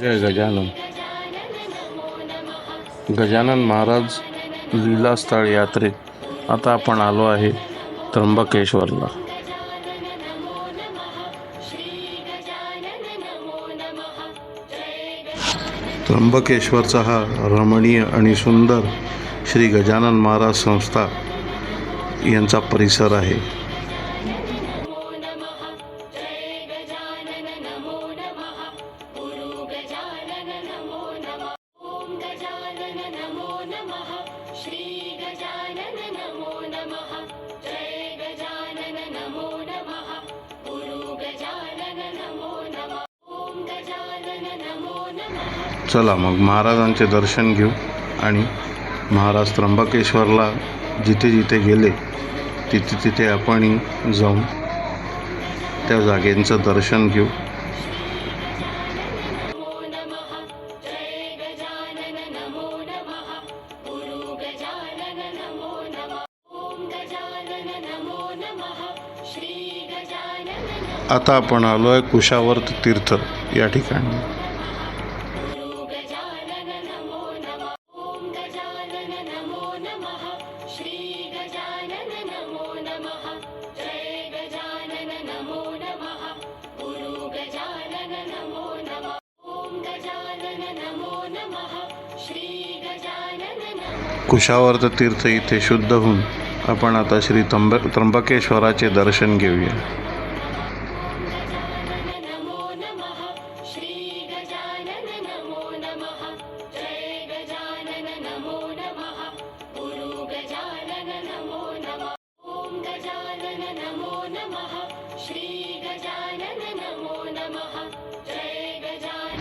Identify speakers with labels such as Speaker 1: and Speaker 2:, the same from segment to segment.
Speaker 1: जय गजानन. गजानन महाराज लीलास्थळ यात्रेत आता आपण आलो आहे त्र्यंबकेश्वरला. त्र्यंबकेश्वरचा हा रमणीय आणि सुंदर श्री गजानन महाराज संस्था यांचा परिसर आहे. चला मग महाराजांचे दर्शन घेऊ आणि महाराज त्र्यंबकेश्वरला जिथे जिथे गेले तिथे तिथे आपण जाऊन त्या जागेंचं दर्शन घेऊ. आता आपण आलो आहे कुशावर्त तीर्थ या ठिकाणी. कुशावर्त तीर्थ इथे शुद्ध होऊन आपण आता श्री त्र्यंब त्र्यंबकेश्वराचे दर्शन घेऊया.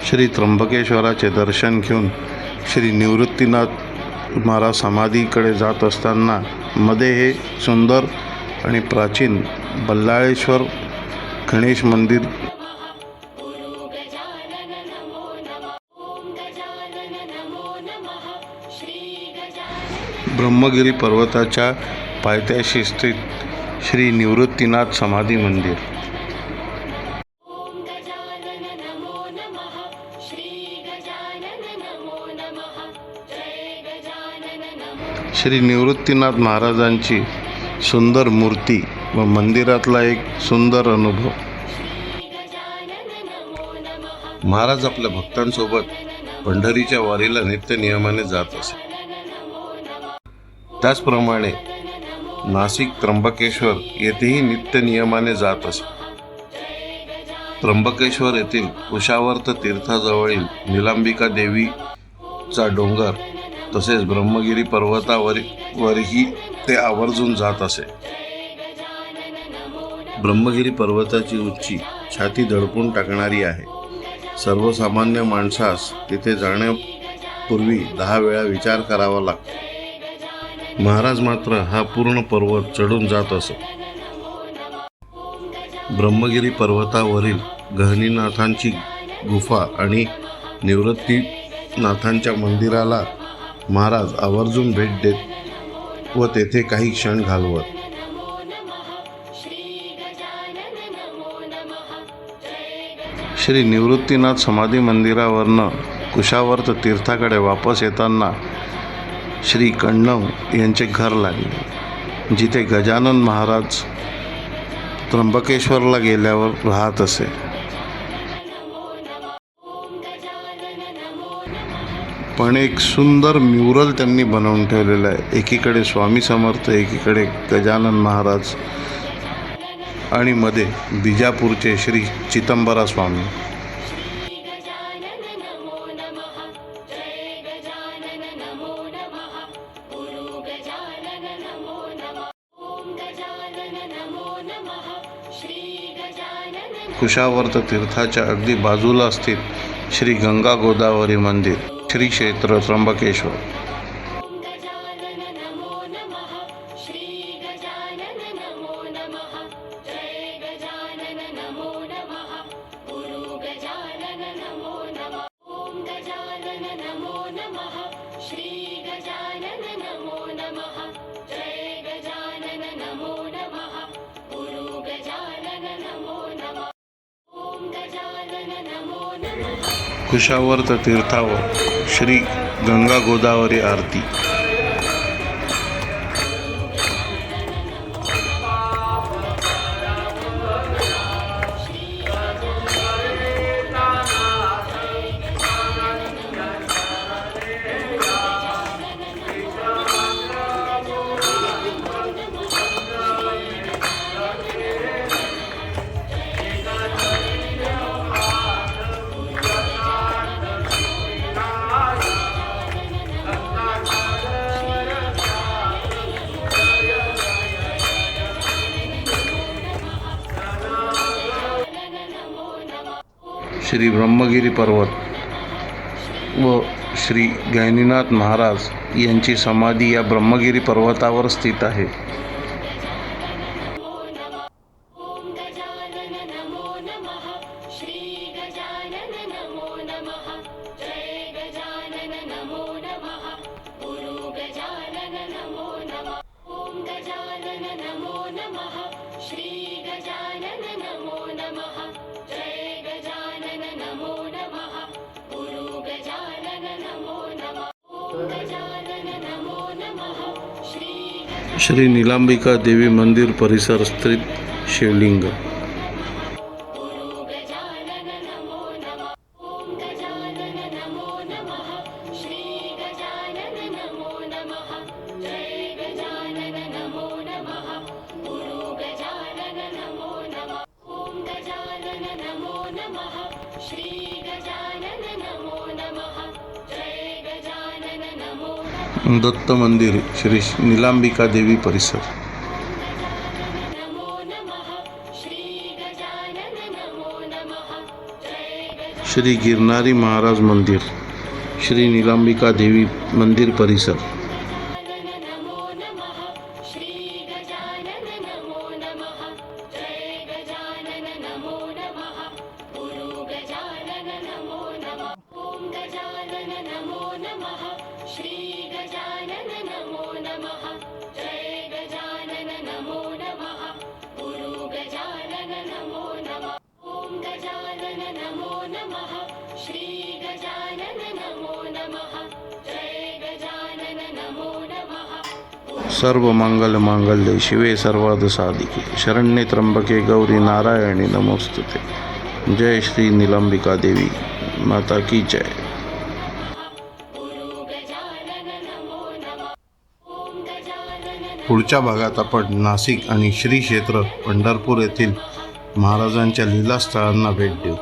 Speaker 1: श्री त्र्यंबकेश्वराचे दर्शन घेऊन श्री निवृत्तीनाथ महाराज समाधीकडे जात असताना मध्ये हे सुंदर आणि प्राचीन बल्लाळेश्वर गणेश मंदिर ब्रह्मगिरी पर्वताच्या पायथ्याशी स्थित श्री निवृत्तीनाथ समाधी मंदिर. श्री निवृत्तीनाथ महाराजांची सुंदर मूर्ती व मंदिरातला एक सुंदर अनुभव. महाराज आपल्या भक्तांसोबत पंढरीच्या वारीला नित्य नियमाने जात असे त्याचप्रमाणे नाशिक त्र्यंबकेश्वर येथेही नित्य नियमाने जात असे त्र्यंबकेश्वर येथील कुशावर्त तीर्थाजवळील निलांबिका देवीचा डोंगर तसेच ब्रह्मगिरी पर्वतावर वरही ते आवर्जून जात असे. ब्रह्मगिरी पर्वताची उंची छाती दडपून टाकणारी आहे. सर्वसामान्य माणसास तिथे जाण्यापूर्वी दहा वेळा विचार करावा लागतो. महाराज मात्र हा पूर्ण पर्वत चढून जात असत. ब्रह्मगिरी पर्वतावरील गहनीनाथांची गुफा आणि निवृत्तीनाथांच्या मंदिराला महाराज आवर्जून भेट देत व तेथे काही क्षण घालवत. श्री निवृत्तीनाथ समाधी मंदिरावरनं कुशावर्त तीर्थाकडे वापस येताना श्री कण्णव यांचे घर लागले जिथे गजानन महाराज त्र्यंबकेश्वरला गेल्यावर राहत असे. पण एक सुंदर म्युरल त्यांनी बनवून ठेवलेलं आहे. एकीकडे स्वामी समर्थ एकीकडे गजानन महाराज आणि मध्ये बिजापूरचे श्री चिदंबरा स्वामी. कुशावर्त तीर्थाच्या अगदी बाजूला स्थित श्री गंगा गोदावरी मंदिर श्री क्षेत्र त्र्यंबकेश्वर. श्री गजानन कुशावर्त तीर्थावर श्री गंगा गोदावरी आरती. श्री ब्रह्मगिरी पर्वत व श्री गैनीनाथ महाराज यांची समाधी या ब्रह्मगिरी पर्वतावर स्थित आहे.
Speaker 2: गजानन नमो नमः। श्री गजानन नमो। श्री गजानन
Speaker 1: निलांबिका देवी मंदिर परिसर स्थित शिवलिंग.
Speaker 2: श्री
Speaker 1: दत्त मंदिर श्री निलांबिका देवी परिसर.
Speaker 2: श्री
Speaker 1: श्री गिरनारी महाराज मंदिर श्री निलांबिका देवी मंदिर परिसर. सर्व मंगल मांगल्ये शिवे सर्वाद साधिके शरण्ये त्र्यंबके गौरी नारायणी नमोस्तुते. जय श्री निलंबिका देवी. माता की जय. पुढच्या भागात आपण नाशिक आणि श्री क्षेत्र पंढरपूर येथील महाराजांच्या लीलास्थळांना भेट देऊ.